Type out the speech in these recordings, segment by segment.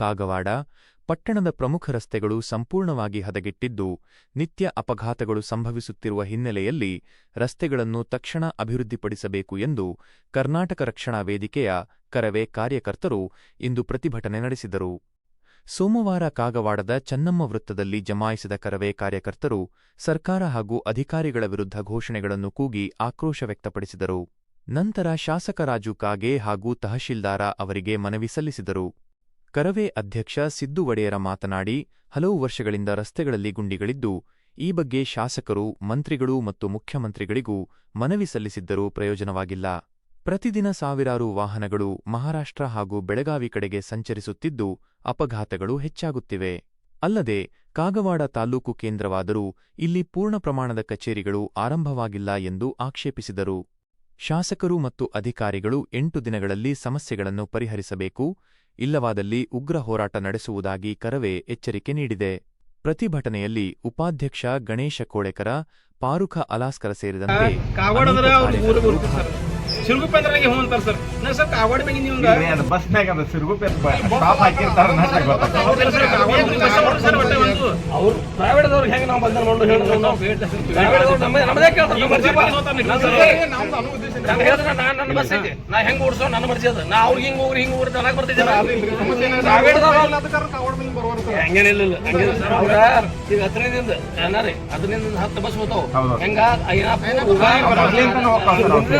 ಕಾಗವಾಡ, ಪಟ್ಟಣದ ಪ್ರಮುಖ ರಸ್ತೆಗಳು ಸಂಪೂರ್ಣವಾಗಿ ಹದಗೆಟ್ಟಿದ್ದು, ನಿತ್ಯ ಅಪಘಾತಗಳು ಸಂಭವಿಸುತ್ತಿರುವ ಹಿನ್ನೆಲೆಯಲ್ಲಿ ರಸ್ತೆಗಳನ್ನು ತಕ್ಷಣ ಅಭಿವೃದ್ಧಿಪಡಿಸಬೇಕು ಎಂದು ಕರ್ನಾಟಕ ರಕ್ಷಣಾ ವೇದಿಕೆಯ ಕರವೇ ಕಾರ್ಯಕರ್ತರು ಇಂದು ಪ್ರತಿಭಟನೆ ನಡೆಸಿದರು. ಸೋಮವಾರ ಕಾಗವಾಡದ ಚನ್ನಮ್ಮ ವೃತ್ತದಲ್ಲಿ ಜಮಾಯಿಸಿದ ಕರವೇ ಕಾರ್ಯಕರ್ತರು ಸರ್ಕಾರ ಹಾಗೂ ಅಧಿಕಾರಿಗಳ ವಿರುದ್ಧ ಘೋಷಣೆಗಳನ್ನು ಕೂಗಿ ಆಕ್ರೋಶ ವ್ಯಕ್ತಪಡಿಸಿದರು. ನಂತರ ಶಾಸಕ ರಾಜು ಕಾಗೆ ಹಾಗೂ ತಹಶೀಲ್ದಾರ ಅವರಿಗೆ ಮನವಿ ಸಲ್ಲಿಸಿದರು. ಕರವೇ ಅಧ್ಯಕ್ಷ ಸಿದ್ದು ಒಡೆಯರ ಮಾತನಾಡಿ, ಹಲವು ವರ್ಷಗಳಿಂದ ರಸ್ತೆಗಳಲ್ಲಿ ಗುಂಡಿಗಳಿದ್ದು, ಈ ಬಗ್ಗೆ ಶಾಸಕರು, ಮಂತ್ರಿಗಳು ಮತ್ತು ಮುಖ್ಯಮಂತ್ರಿಗಳಿಗೂ ಮನವಿ ಸಲ್ಲಿಸಿದ್ದರೂ ಪ್ರಯೋಜನವಾಗಿಲ್ಲ. ಪ್ರತಿದಿನ ಸಾವಿರಾರು ವಾಹನಗಳು ಮಹಾರಾಷ್ಟ್ರ ಹಾಗೂ ಬೆಳಗಾವಿ ಕಡೆಗೆ ಸಂಚರಿಸುತ್ತಿದ್ದು, ಅಪಘಾತಗಳು ಹೆಚ್ಚಾಗುತ್ತಿವೆ. ಅಲ್ಲದೆ, ಕಾಗವಾಡ ತಾಲೂಕು ಕೇಂದ್ರವಾದರೂ ಇಲ್ಲಿ ಪೂರ್ಣ ಪ್ರಮಾಣದ ಕಚೇರಿಗಳು ಆರಂಭವಾಗಿಲ್ಲ ಎಂದು ಆಕ್ಷೇಪಿಸಿದರು. ಶಾಸಕರು ಮತ್ತು ಅಧಿಕಾರಿಗಳು ಎಂಟು ದಿನಗಳಲ್ಲಿ ಸಮಸ್ಯೆಗಳನ್ನು ಪರಿಹರಿಸಬೇಕು ಇಲ್ಲವಾದಲ್ಲಿ ಉಗ್ರ ಹೋರಾಟ ನಡೆಸುವುದಾಗಿ ಕರವೇ ಎಚ್ಚರಿಕೆ ನೀಡಿದೆ. ಪ್ರತಿಭಟನೆಯಲ್ಲಿ ಉಪಾಧ್ಯಕ್ಷ ಗಣೇಶ ಕೋಳೆಕರ ಪಾರುಖ ಅಲಾಸ್ಕರ ಸೇರಿದಂತೆ ಅಂದ್ರೆ ಬರುತ್ತೆ ಸರ್ ಸಿರುಗುಪ್ಪೆ ಅಂದ್ರೆ ಹ್ಞೂ ಅಂತಾರೆ ಸರ್. ನಾ ಸರ್ ಕಾಗವಾಡ ಮ್ಯಾಗ ನೀವು ಇಲ್ರಿ, ಅದು ಬಸ್ನಾಗ ಅದು ಸಿರುಗುಪ್ಪೆ ಸ್ಟಾಪ್ ಹಾಕಿರ್ತಾರ ನನಗೆ ಗೊತ್ತಾಗ್ತದೆ. ಅವ್ರು ಪ್ರೈವೇಟ್ದವ್ರಿಗೆ ಹೆಂಗೆ ನಾವು ಬಂದ ನೋಡು ಹೇಳಿದ್ರು ನಾವು ಪ್ರೈವೇಟ್ದವ್ರು ನಮ್ಮ ನಮ್ಮದೇ ಕೇಳ್ತಾರೆ ನಮ್ಮ ಮರ್ಜಿ ಬಾ. ನಾನು ಹೇಳಿದ್ರೆ ನಾನು ನನ್ನ ಬಸ್ ಐತಿ. ನಾ ಹೆಂಗೆ ಓಡಿಸೋ ನನ್ನ ಮರ್ಜಿ ಅದ. ನಾ ಅವ್ರಿಗೆ ಹಿಂಗೆ ಹೋಗ್ರಿ ಹಿಂಗೆ ಹೋಗ್ರಿ ನನಗೆ ಬರ್ತಿದ್ದೆ ಹಂಗೇನಿಲ್ಲ ಇಲ್ಲ. ಹಂಗೇನಿಲ್ಲ. ಸರ್. ಅವ್ರ ಈಗ ಅದರಿಂದ ಹತ್ತು ಬಸ್ ಹೋತಾವ. ಹೆಂಗ?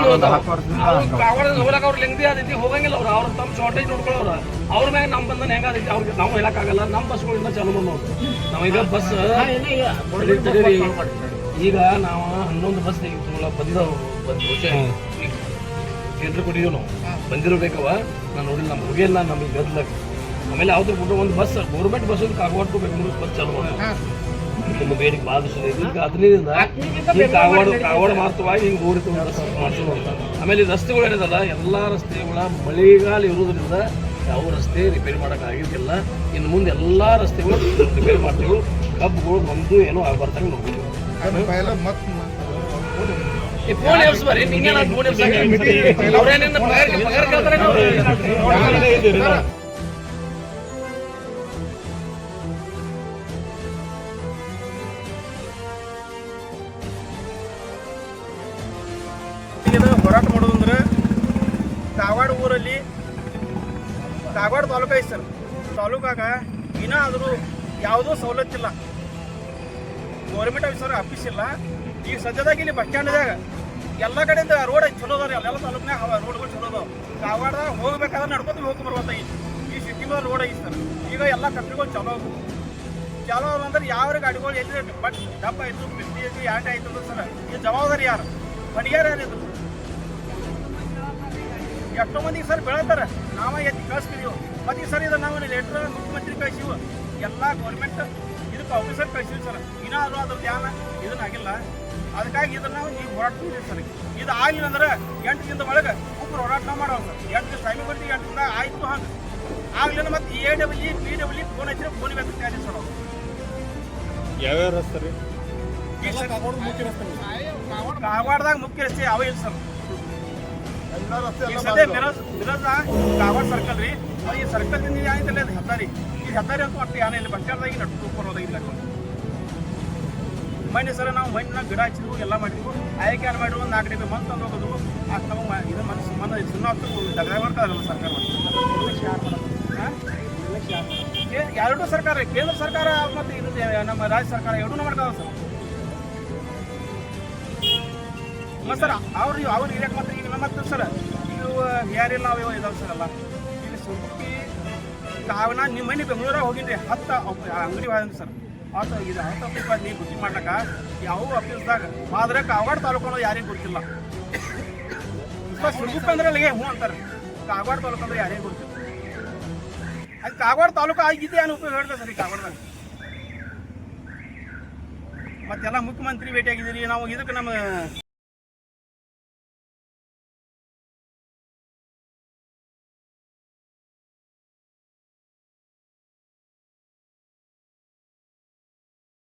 ಹೋಗ್ತಾವ್ ಅವ್ರು. ಆದೈತಿ ಹೋಗಂಗಿಲ್ಲ ಅವ್ರು. ಅವ್ರ ತಮ್ಮ ಶಾರ್ಟೇಜ್ ನೋಡ್ಕೊಳ್ಳೋರು ಅವ್ರ ಮ್ಯಾಗ ನಮ್ಮ ಬಂದನ ಹೆಂಗಾದೈತಿ ಅವ್ರಿಗೆ ನಾವು ಹೇಳಕ್ಕಾಗಲ್ಲ. ನಮ್ಮ ಬಸ್ಗಳಿಂದ ಚಾಲು ಮಾಡೋದು ನಾವೀಗ ಬಸ್ ಈಗ ನಾವು ಹನ್ನೊಂದು ಬಸ್ ಬಂದಿದ್ದಾವ ಕೇಂದ್ರ ಕೊಟ್ಟಿದ್ದೀವಿ ನಾವು. ಬಂದಿರಬೇಕವ ನಾನು ನೋಡಿಲ್ಲ ನಮ್ಮ ಹೋಗಿಲ್ಲ ನಮಗೆ ಗದ್ಲಾಗ ಆಮೇಲೆ ಯಾವ್ದು ಬಿಟ್ಟು ಒಂದು ಬಸ್ ಗೌರ್ಮೆಂಟ್ ಬಸ್ ಕಾಗವಾಡ್ಕೋಬೇಕು ಬಸ್ ಚಾಲು ಮಾಡೋದು. ನಿಮ್ಮ ಬೇಡಿಕೆ ಭಾಳ ದಿವಸ ಇದೆ. ಈಗ ಹದಿನೈದಿಂದ ಈ ಕಾಗವಾಡ ಕಾಗವಾಡ ಮಾತ್ರವಾಗಿ ಹಿಂಗೆ ಊರಿ ಮಾಡ್ಸೋದು ಅಂತ. ಆಮೇಲೆ ಈ ರಸ್ತೆಗಳು ಏನಿದಲ್ಲ ಎಲ್ಲ ರಸ್ತೆಗಳ ಮಳೆಗಾಲ ಇರೋದ್ರಿಂದ ಯಾವ ರಸ್ತೆ ರಿಪೇರಿ ಮಾಡೋಕ್ಕಾಗಿದ್ದಿಲ್ಲ ಇನ್ನು ಮುಂದೆ ಎಲ್ಲ ರಸ್ತೆಗಳು ರಿಪೇರಿ ಮಾಡ್ತೀವಿ ಕಬ್ಬುಗಳು ಬಂದು ಏನೋ ಆಗ್ಬಾರ್ದಂಗೆ ನೋಡ್ತೀವಿ ಈ ಫೋನ್ ಎಬ್ಸ್ ಬರ್ರಿ ನಿಂಗೆ ನಾನು ಫೋನ್ ಎಬ್ಸ್ ಅವ್ರೇನಿನ್ನ ಪಗಾರ ಪಗಾರ ಕೇಳ್ತಾರೆ ಹೋರಾಟ ಮಾಡೋದಂದ್ರೆ ಧಾರವಾಡ ಊರಲ್ಲಿ ಧಾರವಾಡ ತಾಲೂಕು ಐತೆ ಸರ್. ತಾಲೂಕಾಗ ಏನಾದರೂ ಯಾವುದೂ ಸವಲತ್ತಿಲ್ಲ ಗೌರ್ಮೆಂಟ್ ಆಫೀಸರ್ ಆಫೀಸ್ ಇಲ್ಲ. ಈಗ ಸದ್ಯದಾಗ ಇಲ್ಲಿ ಬಸ್ ಸ್ಟ್ಯಾಂಡ್ದಾಗ ಎಲ್ಲ ಕಡೆಯಿಂದ ರೋಡ್ ಚಲೋ ಅದಾವ ಎಲ್ಲ ತಾಲೂಕ್ನಾಗ ಅವ ರೋಡ್ಗಳು ಚಲೋ ಅದಾವ. ಕಾಗವಾಡದಾಗ ಹೋಗ್ಬೇಕಾದ್ರೆ ನಡ್ಕೊಂಡು ಹೋಗಿ ಬರ್ಬೋದು ಈ ಸಿಟಿ ಮೇಲೆ ರೋಡ್ ಐತೆ ಸರ್. ಈಗ ಎಲ್ಲ ಕಂಪ್ನಿಗಳು ಚಲೋ ಅದಾವು. ಚಲೋ ಅಂದ್ರೆ ಯಾವ ಗಾಡಿಗಳು ಎಲ್ಲಿ ಬಟ್ ಡಬ್ಬ ಆಯ್ತು ಬಿಸ್ತಿ ಐತಿ ಆಟ ಆಯ್ತು ಸರ್, ಈ ಜವಾಬ್ದಾರಿ ಯಾರು? ಮನೆಯಾರು ಯಾರು ಇದ್ರು? ಎಷ್ಟೋ ಮಂದಿಗೆ ಸರ್ ಬೆಳತಾರ. ನಾವ ಎತ್ತಿ ಕಳಿಸ್ತೀವಿ. ಮತ್ತೆ ಸರ್ ಇದು ನಾವು ಲೆಟ್ರ್ ಮುಖ್ಯಮಂತ್ರಿ ಕಳಿಸಿವು ಎಲ್ಲ ಗೌರ್ಮೆಂಟ್ ಇದಕ್ಕೆ ಆಫೀಸರ್ ಕಳಿಸಿವಿ ಸರ್. ಏನಾದರೂ ಅದ್ರ ಧ್ಯಾನ ಇದನ್ನ ಆಗಿಲ್ಲ. ಅದಕ್ಕಾಗಿ ಇದನ್ನ ನಾವು ನೀವು ಹೋರಾಟ ಸರ್. ಇದು ಆಗಲಿಲ್ಲ ಅಂದ್ರೆ ಎಂಟು ದಿನದ ಒಳಗೆ ಒಬ್ಬರು ಹೋರಾಟ ಮಾಡೋದು ಸರ್. ಎಂಟು ಟೈಮಿಗೆ ಬರ್ತೀವಿ ಎಂಟು ದಿನ ಆಯ್ತು ಹಂಗೆ. ಆಗ್ಲಿಲ್ಲ ಮತ್ತೆ A W B W phone ಹಚ್ಚಿದ್ರೆ ಫೋನ್ ಬೇಕು ಸರ್ ಅವರು ಯಾವ್ಯಾವ ರಸ್ತೆ ರೀ ಕಾಗವಾಡದಾಗ ಮುಖ್ಯ ರಸ್ತೆ ಅವ ಇಲ್ಲ ಸರ್ ಸದ್ಯ ಸರ್ಕಲ್ ರೀ. ಈ ಸರ್ಕಲ್ ದಿಂದ ಏನಾಯ್ತಲ್ಲ ಅದು ಹೆದ್ದಾರಿ. ಈ ಹೆದ್ದಾರಿ ಅಂತ ಒಟ್ಟು ಯಾನೇ ಇಲ್ಲ. ಬಸ್ ಸ್ಟ್ಯಾಂಡ್ದಾಗ ನಡ್ಕೊಂಡು ಬರೋದಾಗ ಇಲ್ಲ ಮಣ್ಣು ಸರ್ ನಾವು ಮಣ್ಣಿನ ಗಿಡ ಹಚ್ಚಿದ್ವು, ಎಲ್ಲ ಮಾಡಿದ್ವು. ಆಯ್ಕೆ ಯಾರು ಮಾಡಿದ್ರು ಒಂದು ನಾಲ್ಕು ಡಬ್ಬೆ ಮಂತ್ ತಂದು ಹೋಗೋದು ಅಷ್ಟು ಮ- ಇದು ಮನ ಸುಮ್ಮನೆ ಆಗ್ತದೆ ದಗದ ಮಾಡ್ತಾರಲ್ಲ ಸರ್ಕಾರ. ಎರಡು ಸರ್ಕಾರ, ಕೇಂದ್ರ ಸರ್ಕಾರ ಮತ್ತು ಇದು, ನಮ್ಮ ರಾಜ್ಯ ಸರ್ಕಾರ ಎರಡೂ ಮಾಡ್ತಾವ ಸರ್. ಸರ್ ಅವ್ರು ಅವ್ರು ಇರಕ್ಕೆ ಮತ್ತೆ ಈಗ ಹತ್ರ ಸರ್ ಇವು ಯಾರಿಲ್ಲ, ಅವ ಇದಾವೆ ಸರ್ ಈಗ ಸುರ್ಕಿ ಕಾವನ ನಿಮ್ಮ ಮನೆ ಬೆಂಗಳೂರಾಗ ಹೋಗಿದ್ರಿ ಹತ್ತು ಅಂಗಡಿ ಹೋಗಿದ್ರಿ ಸರ್. ಆತ ಇದು ಹತ್ತು ಆಫೀಸ್ ನೀವು ಬುದ್ಧಿ ಮಾಡ್ಲಕ್ಕ, ಯಾವ ಆಫೀಸ್ದಾಗ ಆದ್ರೆ ಕಾಗವಾಡ ತಾಲೂಕು ಅನ್ನೋದು ಯಾರಿಗೂ ಗೊತ್ತಿಲ್ಲ. ಸುರ್ಗುಪ್ಪ ಅಂದ್ರೆ ಅಲ್ಲಿಗೆ ಹ್ಞೂ ಅಂತಾರೆ. ಕಾಗವಾಡ ತಾಲೂಕು ಅಂದ್ರೆ ಯಾರಿಗೂ ಗೊತ್ತಿಲ್ಲ. ಅದು ಕಾಗವಾಡ ತಾಲೂಕು ಆಗಿದ್ದೆ ಏನು ಉಪಯೋಗ ಹೇಳ್ದೆ ಸರ್ ಈ ಕಾಗವಾಡದಾಗ. ಮತ್ತೆಲ್ಲ ಮುಖ್ಯಮಂತ್ರಿ ಭೇಟಿಯಾಗಿದ್ದೀರಿ, ನಾವು ಇದಕ್ಕೆ ನಮ್ಮ